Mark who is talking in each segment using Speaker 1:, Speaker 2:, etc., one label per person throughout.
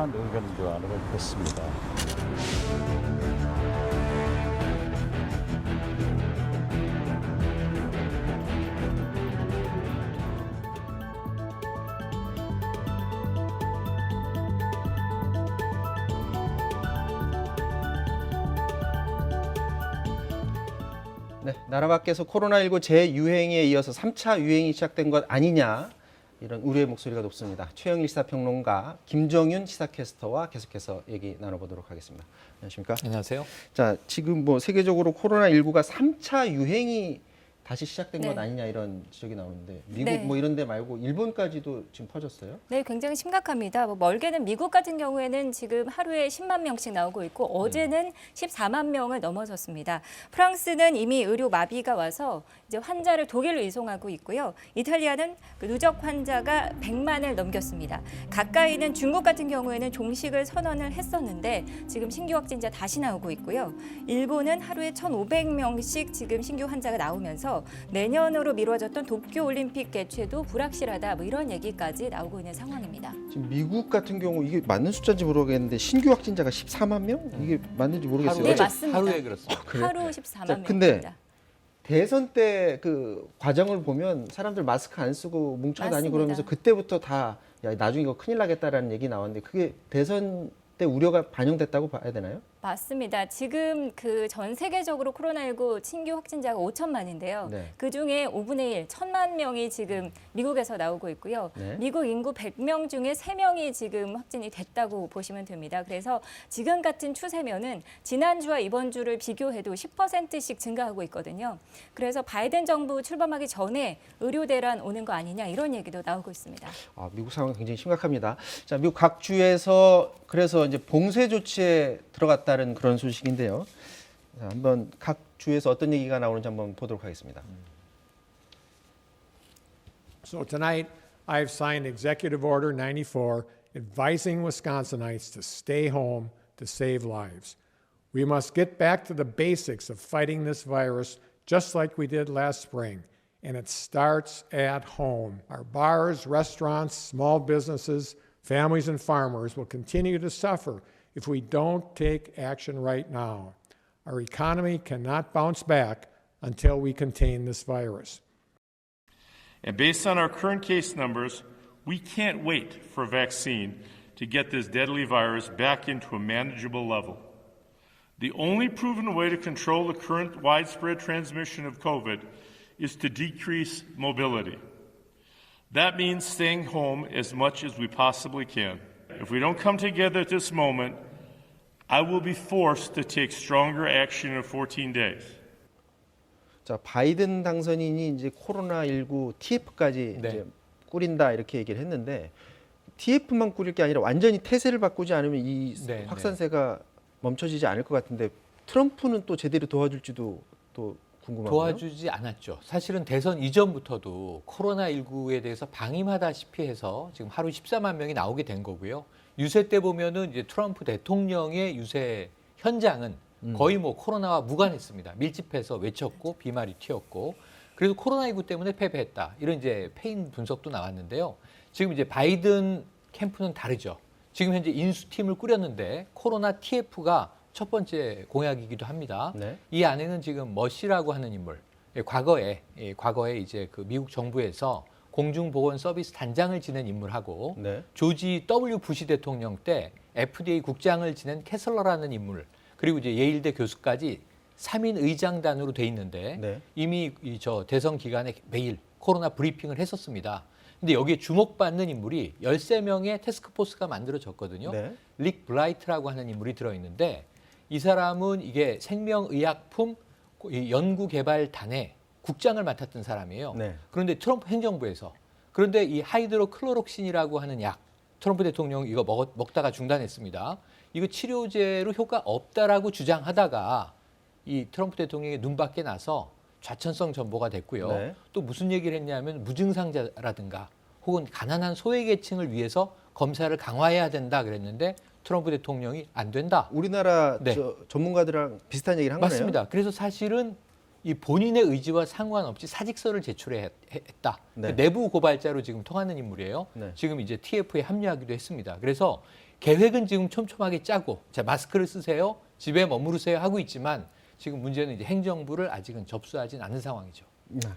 Speaker 1: 안전한 의견 교환을 했습니다.
Speaker 2: 네, 나라 밖에서 코로나19 재유행에 이어서 3차 유행이 시작된 것 아니냐 이런 우려의 목소리가 높습니다. 최영일 시사평론가 김정윤 시사캐스터와 계속해서 얘기 나눠보도록 하겠습니다. 안녕하십니까?
Speaker 3: 안녕하세요.
Speaker 2: 자, 지금 뭐 세계적으로 코로나 19가 3차 유행이 다시 시작된 것
Speaker 4: 네.
Speaker 2: 아니냐 이런 지적이 나오는데 미국
Speaker 4: 네.
Speaker 2: 뭐 이런 데 말고 일본까지도 지금 퍼졌어요?
Speaker 4: 네, 굉장히 심각합니다. 뭐 멀게는 미국 같은 경우에는 지금 하루에 10만 명씩 나오고 있고 어제는 14만 명을 넘어섰습니다. 프랑스는 이미 의료 마비가 와서 이제 환자를 독일로 이송하고 있고요. 이탈리아는 그 누적 환자가 100만을 넘겼습니다. 가까이는 중국 같은 경우에는 종식을 선언을 했었는데 지금 신규 확진자 다시 나오고 있고요. 일본은 하루에 1,500명씩 지금 신규 환자가 나오면서 내년으로 미뤄졌던 도쿄 올림픽 개최도 불확실하다 뭐 이런 얘기까지 나오고 있는 상황입니다.
Speaker 2: 지금 미국 같은 경우 이게 맞는 숫자인지 모르겠는데 신규 확진자가 14만 명? 이게 맞는지 모르겠어요.
Speaker 4: 네,
Speaker 2: 어제
Speaker 4: 맞습니다.
Speaker 3: 하루에 그렇습니다.
Speaker 2: 그래요?
Speaker 4: 하루 14만
Speaker 2: 자,
Speaker 4: 명입니다.
Speaker 2: 근데 대선 때 그 과정을 보면 사람들 마스크 안 쓰고 뭉쳐 다니고. 그러면서 그때부터 다 야, 나중에 이거 큰일 나겠다라는 얘기 나왔는데 그게 대선 때 우려가 반영됐다고 봐야 되나요?
Speaker 4: 맞습니다. 지금 그 전 세계적으로 코로나19 신규 확진자가 5천만인데요.
Speaker 2: 네.
Speaker 4: 그 중에 5분의 1, 1천만 명이 지금 미국에서 나오고 있고요.
Speaker 2: 네.
Speaker 4: 미국 인구 100명 중에 3명이 지금 확진이 됐다고 보시면 됩니다. 그래서 지금 같은 추세면은 지난주와 이번 주를 비교해도 10%씩 증가하고 있거든요. 그래서 바이든 정부 출범하기 전에 의료 대란 오는 거 아니냐 이런 얘기도 나오고 있습니다.
Speaker 2: 아, 미국 상황 굉장히 심각합니다. 자, 미국 각 주에서 그래서 이제 봉쇄 조치에 들어갔다 는 그런 소식인데요. 자, 한번 각 주에서 어떤 얘기가 나오는지 한번 보도록 하겠습니다.
Speaker 5: So tonight, I have signed Executive Order 94 advising Wisconsinites to stay home to save lives. We must get back to the basics of fighting this virus just like we did last spring, and it starts at home. Our bars, restaurants, small businesses, families, and farmers will continue to suffer if we don't take action right now. Our economy cannot bounce back until we contain this virus.
Speaker 6: And based on our current case numbers, we can't wait for a vaccine to get this deadly virus back into a manageable level. The only proven way to control the current widespread transmission of COVID is to decrease mobility. That means staying home as much as we possibly can. If we don't come together at this moment, I will be forced to take stronger action in 14 days.
Speaker 2: 자, 바이든 당선인이 이제 코로나 19 TF까지
Speaker 3: 네.
Speaker 2: 이제 꾸린다 이렇게 얘기를 했는데 TF만 꾸릴 게 아니라 완전히 태세를 바꾸지 않으면 이
Speaker 3: 네,
Speaker 2: 확산세가 멈춰지지 않을 것 같은데 트럼프는 또 제대로 도와줄지도 또 궁금하고요.
Speaker 3: 도와주지 않았죠. 사실은 대선 이전부터도 코로나 19에 대해서 방임하다시피 해서 지금 하루 14만 명이 나오게 된 거고요. 유세 때 보면은 이제 트럼프 대통령의 유세 현장은 거의 뭐 코로나와 무관했습니다. 밀집해서 외쳤고 비말이 튀었고 그래서 코로나19 때문에 패배했다. 이런 이제 패인 분석도 나왔는데요. 지금 이제 바이든 캠프는 다르죠. 지금 현재 인수팀을 꾸렸는데 코로나 TF가 첫 번째 공약이기도 합니다.
Speaker 2: 네.
Speaker 3: 이 안에는 지금 머시라고 하는 인물, 예, 과거에 예, 과거에 이제 그 미국 정부에서 공중보건 서비스 단장을 지낸 인물하고
Speaker 2: 네.
Speaker 3: 조지 W 부시 대통령 때 FDA 국장을 지낸 캐슬러라는 인물 그리고 이제 예일대 교수까지 3인 의장단으로 돼 있는데
Speaker 2: 네.
Speaker 3: 이미 이 저 대선 기간에 매일 코로나 브리핑을 했었습니다. 근데 여기에 주목받는 인물이 13명의 테스크포스가 만들어졌거든요.
Speaker 2: 네.
Speaker 3: 릭 브라이트라고 하는 인물이 들어 있는데 이 사람은 이게 생명의약품 이 연구개발단의 국장을 맡았던 사람이에요.
Speaker 2: 네.
Speaker 3: 그런데 트럼프 행정부에서 그런데 이 하이드로클로록신이라고 하는 약 트럼프 대통령 이거 먹, 먹다가 중단했습니다. 이거 치료제로 효과 없다라고 주장하다가 이 트럼프 대통령의 눈밖에 나서 좌천성 전보가 됐고요.
Speaker 2: 네.
Speaker 3: 또 무슨 얘기를 했냐면 무증상자라든가 혹은 가난한 소외계층을 위해서 검사를 강화해야 된다 그랬는데 트럼프 대통령이 안 된다.
Speaker 2: 우리나라
Speaker 3: 네.
Speaker 2: 저 전문가들랑 비슷한 얘기를 한 거네요.
Speaker 3: 맞습니다. 그래서 사실은 이 본인의 의지와 상관없이 사직서를 제출했다.
Speaker 2: 네.
Speaker 3: 내부 고발자로 지금 통하는 인물이에요.
Speaker 2: 네.
Speaker 3: 지금 이제 TF에 합류하기도 했습니다. 그래서 계획은 지금 촘촘하게 짜고 자 마스크를 쓰세요, 집에 머무르세요 하고 있지만 지금 문제는 이제 행정부를 아직은 접수하진 않은 상황이죠.
Speaker 2: 네.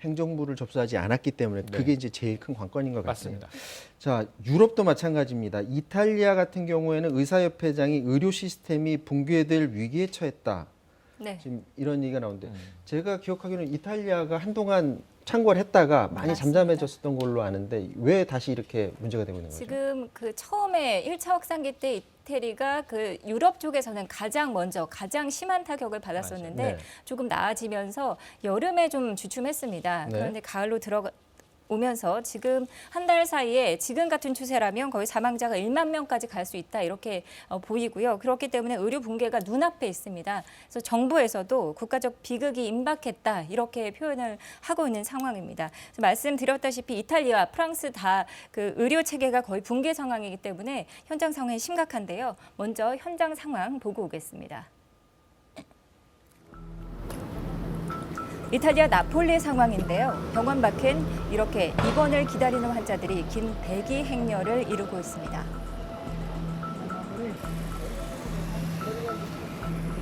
Speaker 2: 행정부를 접수하지 않았기 때문에
Speaker 3: 네.
Speaker 2: 그게 이제 제일 큰 관건인 것
Speaker 3: 맞습니다.
Speaker 2: 같습니다. 자, 유럽도 마찬가지입니다. 이탈리아 같은 경우에는 의사협회장이 의료 시스템이 붕괴될 위기에 처했다.
Speaker 4: 네.
Speaker 2: 지금 이런 얘기가 나오는데
Speaker 3: 음.
Speaker 2: 제가 기억하기로는 이탈리아가 한동안 창궐 했다가 많이
Speaker 4: 맞습니다.
Speaker 2: 잠잠해졌었던 걸로 아는데 왜 다시 이렇게 문제가 되고 있는 거죠?
Speaker 4: 지금 그 처음에 1차 확산기 때 이태리가 그 유럽 쪽에서는 가장 먼저 가장 심한 타격을 받았었는데
Speaker 2: 맞아요. 네.
Speaker 4: 조금 나아지면서 여름에 좀 주춤했습니다.
Speaker 2: 네.
Speaker 4: 그런데 가을로 들어가 오면서 지금 한 달 사이에 지금 같은 추세라면 거의 사망자가 1만 명까지 갈 수 있다 이렇게 어, 보이고요. 그렇기 때문에 의료 붕괴가 눈앞에 있습니다. 그래서 정부에서도 국가적 비극이 임박했다 이렇게 표현을 하고 있는 상황입니다. 그래서 말씀드렸다시피 이탈리아, 프랑스 다 그 의료 체계가 거의 붕괴 상황이기 때문에 현장 상황이 심각한데요. 먼저 현장 상황 보고 오겠습니다. 이탈리아 나폴리 상황인데요. 병원 밖엔 이렇게 입원을 기다리는 환자들이 긴 대기 행렬을 이루고 있습니다.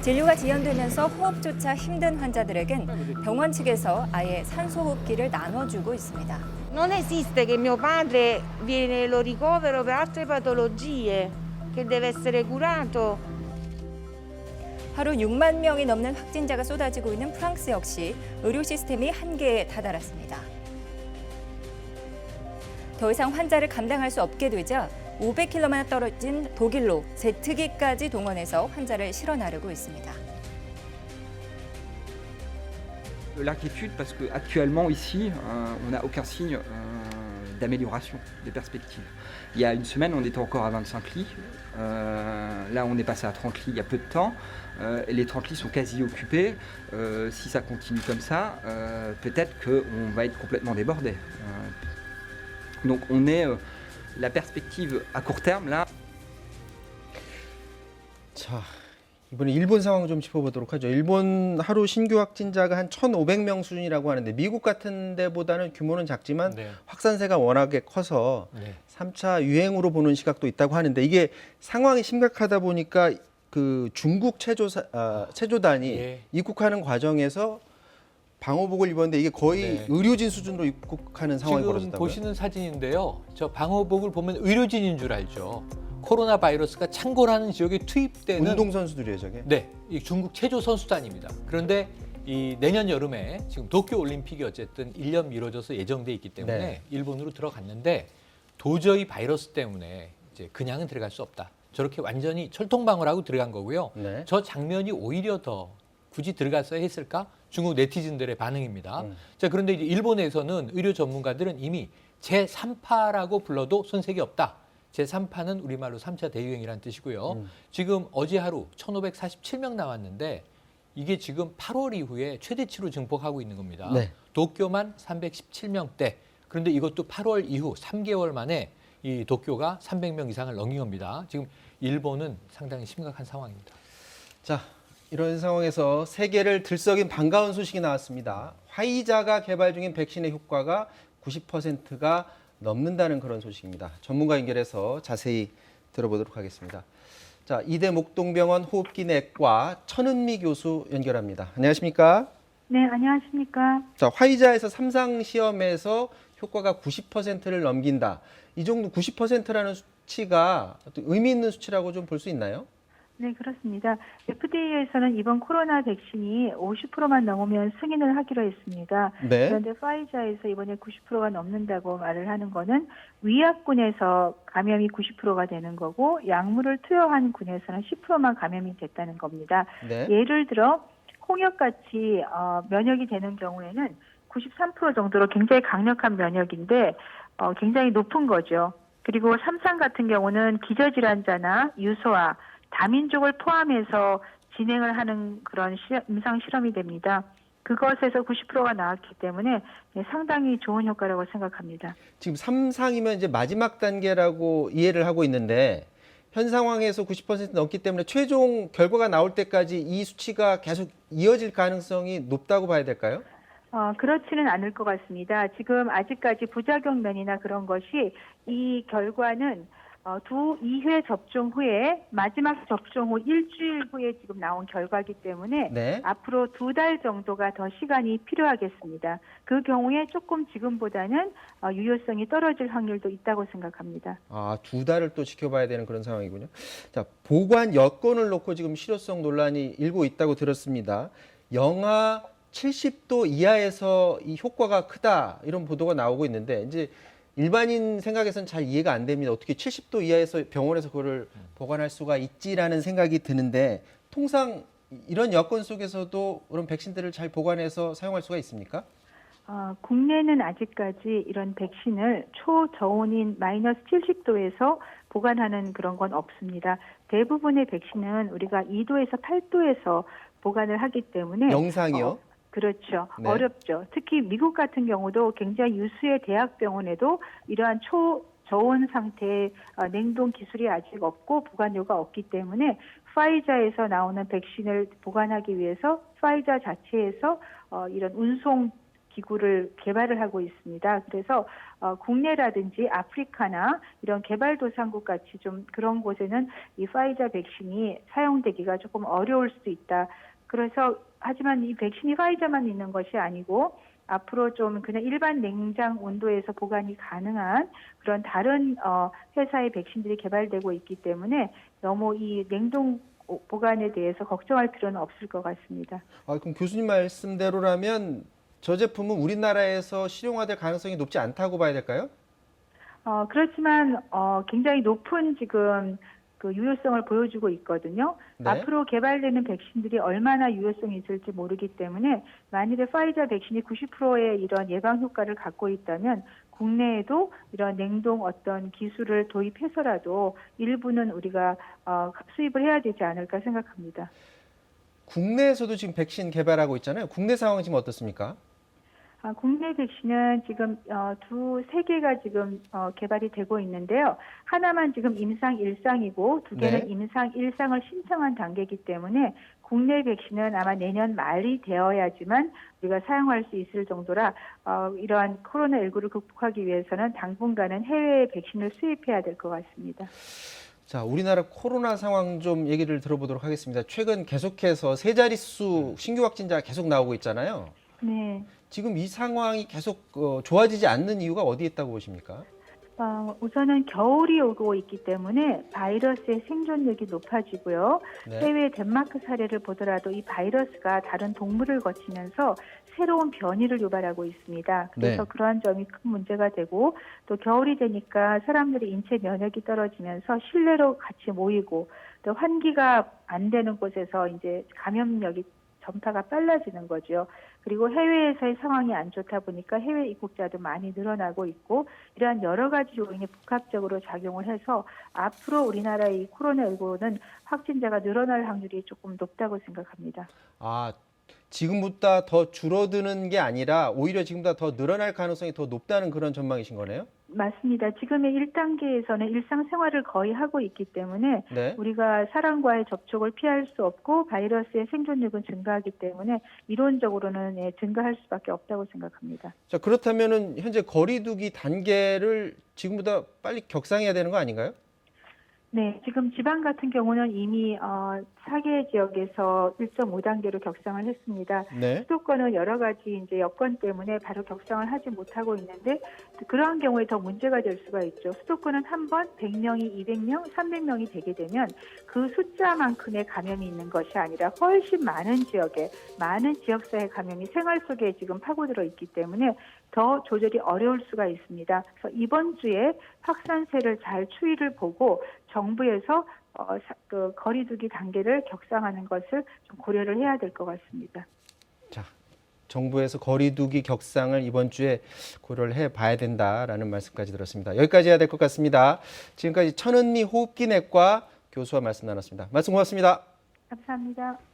Speaker 4: 진료가 지연되면서 호흡조차 힘든 환자들에겐 병원 측에서 아예 산소호흡기를 나눠주고 있습니다.
Speaker 7: Non esiste che mio padre viene, lo ricovero per altre patologie, che deve essere curato.
Speaker 4: 하루 6만 명이 넘는 확진자가 쏟아지고 있는 프랑스 역시 의료 시스템이 한계에 다다랐습니다. 더 이상 환자를 감당할 수 없게 되자 500km나 떨어진 독일로 제트기까지 동원해서 환자를 실어 나르고 있습니다.
Speaker 8: L'inquiétude parce qu'actuellement ici, euh, on n'a aucun signe euh, d'amélioration des perspectives. Il y a une semaine, on était encore à 25 lits. Euh, là, on est passé à 30 lits il y a peu de temps. Euh, les 30 lits sont quasi occupés. Euh, si ça continue comme ça, euh, peut-être qu'on va être complètement débordé. Donc on est... la perspective à court terme, là,
Speaker 2: 자, 이번에 일본 상황 좀 짚어보도록 하죠. 일본 하루 신규 확진자가 한 1,500명 수준이라고 하는데 미국 같은 데보다는 규모는 작지만
Speaker 3: 네.
Speaker 2: 확산세가 워낙에 커서
Speaker 3: 네.
Speaker 2: 3차 유행으로 보는 시각도 있다고 하는데 이게 상황이 심각하다 보니까 그 중국 체조사, 아, 체조단이
Speaker 3: 예.
Speaker 2: 입국하는 과정에서 방호복을 입었는데 이게 거의
Speaker 3: 네.
Speaker 2: 의료진 수준으로 입국하는 상황이
Speaker 3: 지금
Speaker 2: 벌어졌다고요.
Speaker 3: 보시는 사진인데요. 저 방호복을 보면 의료진인 줄 알죠. 코로나 바이러스가 창궐하는 지역에 투입되는
Speaker 2: 운동 선수들이에요, 저게.
Speaker 3: 네, 이 중국 체조 선수단입니다. 그런데 이 내년 여름에 지금 도쿄 올림픽이 어쨌든 1년 미뤄져서 예정돼 있기 때문에
Speaker 2: 네.
Speaker 3: 일본으로 들어갔는데 도저히 바이러스 때문에 이제 그냥은 들어갈 수 없다. 저렇게 완전히 철통방을 하고 들어간 거고요.
Speaker 2: 네.
Speaker 3: 저 장면이 오히려 더 굳이 들어갔어야 했을까? 중국 네티즌들의 반응입니다.
Speaker 2: 음.
Speaker 3: 자, 그런데 이제 일본에서는 의료 전문가들은 이미 제3파라고 불러도 손색이 없다. 제3파는 우리말로 3차 대유행이라는 뜻이고요.
Speaker 2: 음.
Speaker 3: 지금 어제 하루 1,547명 나왔는데 이게 지금 8월 이후에 최대치로 증폭하고 있는 겁니다.
Speaker 2: 네.
Speaker 3: 도쿄만 317명대. 그런데 이것도 8월 이후 3개월 만에 이 도쿄가 300명 이상을 넘긴 겁니다. 지금 일본은 상당히 심각한 상황입니다.
Speaker 2: 자, 이런 상황에서 세계를 들썩인 반가운 소식이 나왔습니다. 화이자가 개발 중인 백신의 효과가 90%가 넘는다는 그런 소식입니다. 전문가 연결해서 자세히 들어보도록 하겠습니다. 자, 이대 목동병원 호흡기 내과 천은미 교수 연결합니다. 안녕하십니까?
Speaker 9: 네, 안녕하십니까.
Speaker 2: 자, 화이자에서 삼상 시험에서 효과가 90%를 넘긴다. 이 정도 90%라는 수치가 의미 있는 수치라고 좀 볼 수 있나요?
Speaker 9: 네, 그렇습니다. FDA에서는 이번 코로나 백신이 50%만 넘으면 승인을 하기로 했습니다.
Speaker 2: 네.
Speaker 9: 그런데 파이자에서 이번에 90%가 넘는다고 말을 하는 거는 위약군에서 감염이 90%가 되는 거고 약물을 투여한 군에서는 10%만 감염이 됐다는 겁니다.
Speaker 2: 네.
Speaker 9: 예를 들어 홍역같이 어, 면역이 되는 경우에는 93% 정도로 굉장히 강력한 면역인데 어, 굉장히 높은 거죠. 그리고 삼상 같은 경우는 기저질환자나 유소아, 다민족을 포함해서 진행을 하는 그런 시, 임상 실험이 됩니다. 그것에서 90%가 나왔기 때문에 네, 상당히 좋은 효과라고 생각합니다.
Speaker 2: 지금 삼상이면 이제 마지막 단계라고 이해를 하고 있는데 현 상황에서 90% 넘기 때문에 최종 결과가 나올 때까지 이 수치가 계속 이어질 가능성이 높다고 봐야 될까요?
Speaker 9: 어, 그렇지는 않을 것 같습니다. 지금 아직까지 부작용 면이나 그런 것이 이 결과는 어, 두 2회 접종 후에 마지막 접종 후 일주일 후에 지금 나온 결과이기 때문에
Speaker 2: 네.
Speaker 9: 앞으로 두 달 정도가 더 시간이 필요하겠습니다. 그 경우에 조금 지금보다는 어, 유효성이 떨어질 확률도 있다고 생각합니다.
Speaker 2: 아, 두 달을 또 지켜봐야 되는 그런 상황이군요. 자, 보관 여건을 놓고 지금 실효성 논란이 일고 있다고 들었습니다. 영하 70도 이하에서 이 효과가 크다 이런 보도가 나오고 있는데 이제 일반인 생각에서는 잘 이해가 안 됩니다. 어떻게 70도 이하에서 병원에서 그거를 보관할 수가 있지라는 생각이 드는데 통상 이런 여건 속에서도 그런 백신들을 잘 보관해서 사용할 수가 있습니까?
Speaker 9: 어, 국내는 아직까지 이런 백신을 초저온인 마이너스 70도에서 보관하는 그런 건 없습니다. 대부분의 백신은 우리가 2도에서 8도에서 보관을 하기 때문에
Speaker 2: 영상이요.
Speaker 9: 어, 그렇죠.
Speaker 2: 네.
Speaker 9: 어렵죠. 특히 미국 같은 경우도 굉장히 유수의 대학병원에도 이러한 초 저온 상태의 어, 냉동 기술이 아직 없고 보관료가 없기 때문에 파이자에서 나오는 백신을 보관하기 위해서 파이자 자체에서 어, 이런 운송 기구를 개발을 하고 있습니다. 그래서 어, 국내라든지 아프리카나 이런 개발도상국 같이 좀 그런 곳에는 이 파이자 백신이 사용되기가 조금 어려울 수도 있다. 그래서 하지만 이 백신이 파이자만 있는 것이 아니고 앞으로 좀 그냥 일반 냉장 온도에서 보관이 가능한 그런 다른 어, 회사의 백신들이 개발되고 있기 때문에 너무 이 냉동 보관에 대해서 걱정할 필요는 없을 것 같습니다.
Speaker 2: 아, 그럼 교수님 말씀대로라면 저 제품은 우리나라에서 실용화될 가능성이 높지 않다고 봐야 될까요?
Speaker 9: 어, 그렇지만 어, 굉장히 높은 지금 그 유효성을 보여주고 있거든요.
Speaker 2: 네.
Speaker 9: 앞으로 개발되는 백신들이 얼마나 유효성이 있을지 모르기 때문에 만일에 파이자 백신이 90%의 이런 예방 효과를 갖고 있다면 국내에도 이런 냉동 어떤 기술을 도입해서라도 일부는 우리가 어, 수입을 해야 되지 않을까 생각합니다.
Speaker 2: 국내에서도 지금 백신 개발하고 있잖아요. 국내 상황은 지금 어떻습니까?
Speaker 9: 아, 국내 백신은 지금 어, 두 세 개가 지금 어, 개발이 되고 있는데요. 하나만 지금 임상 1상이고 두 개는
Speaker 2: 네.
Speaker 9: 임상 1상을 신청한 단계이기 때문에 국내 백신은 아마 내년 말이 되어야지만 우리가 사용할 수 있을 정도라 어, 이러한 코로나19를 극복하기 위해서는 당분간은 해외 백신을 수입해야 될 것 같습니다.
Speaker 2: 자, 우리나라 코로나 상황 좀 얘기를 들어보도록 하겠습니다. 최근 계속해서 세 자릿수 신규 확진자가 계속 나오고 있잖아요.
Speaker 9: 네.
Speaker 2: 지금 이 상황이 계속 어, 좋아지지 않는 이유가 어디에 있다고 보십니까?
Speaker 9: 어, 우선은 겨울이 오고 있기 때문에 바이러스의 생존력이 높아지고요.
Speaker 2: 네.
Speaker 9: 해외 덴마크 사례를 보더라도 이 바이러스가 다른 동물을 거치면서 새로운 변이를 유발하고 있습니다. 그래서
Speaker 2: 네.
Speaker 9: 그러한 점이 큰 문제가 되고 또 겨울이 되니까 사람들이 인체 면역이 떨어지면서 실내로 같이 모이고 또 환기가 안 되는 곳에서 이제 감염력이 전파가 빨라지는 거죠. 그리고 해외에서의 상황이 안 좋다 보니까 해외 입국자도 많이 늘어나고 있고 이러한 여러 가지 요인이 복합적으로 작용을 해서 앞으로 우리나라의 이 코로나19는 확진자가 늘어날 확률이 조금 높다고 생각합니다.
Speaker 2: 아, 지금보다 더 줄어드는 게 아니라 오히려 지금보다 더 늘어날 가능성이 더 높다는 그런 전망이신 거네요?
Speaker 9: 맞습니다. 지금의 1단계에서는 일상생활을 거의 하고 있기 때문에
Speaker 2: 네.
Speaker 9: 우리가 사람과의 접촉을 피할 수 없고 바이러스의 생존력은 증가하기 때문에 이론적으로는 예, 증가할 수밖에 없다고 생각합니다.
Speaker 2: 자, 그렇다면은 현재 거리두기 단계를 지금보다 빨리 격상해야 되는 거 아닌가요?
Speaker 9: 네, 지금 지방 같은 경우는 이미 어, 4개 지역에서 1.5단계로 격상을 했습니다.
Speaker 2: 네.
Speaker 9: 수도권은 여러 가지 이제 여건 때문에 바로 격상을 하지 못하고 있는데 그러한 경우에 더 문제가 될 수가 있죠. 수도권은 한 번 100명이 200명, 300명이 되게 되면 그 숫자만큼의 감염이 있는 것이 아니라 훨씬 많은 지역에 많은 지역사회 감염이 생활 속에 지금 파고들어 있기 때문에 더 조절이 어려울 수가 있습니다. 그래서 이번 주에 확산세를 잘 추이를 보고 정부에서 어, 사- 그 거리두기 단계를 격상하는 것을 좀 고려를 해야 될 것 같습니다.
Speaker 2: 자, 정부에서 거리두기 격상을 이번 주에 고려를 해 봐야 된다라는 말씀까지 들었습니다. 여기까지 해야 될 것 같습니다. 지금까지 천은미 호흡기 내과 교수와 말씀 나눴습니다. 말씀 고맙습니다.
Speaker 9: 감사합니다.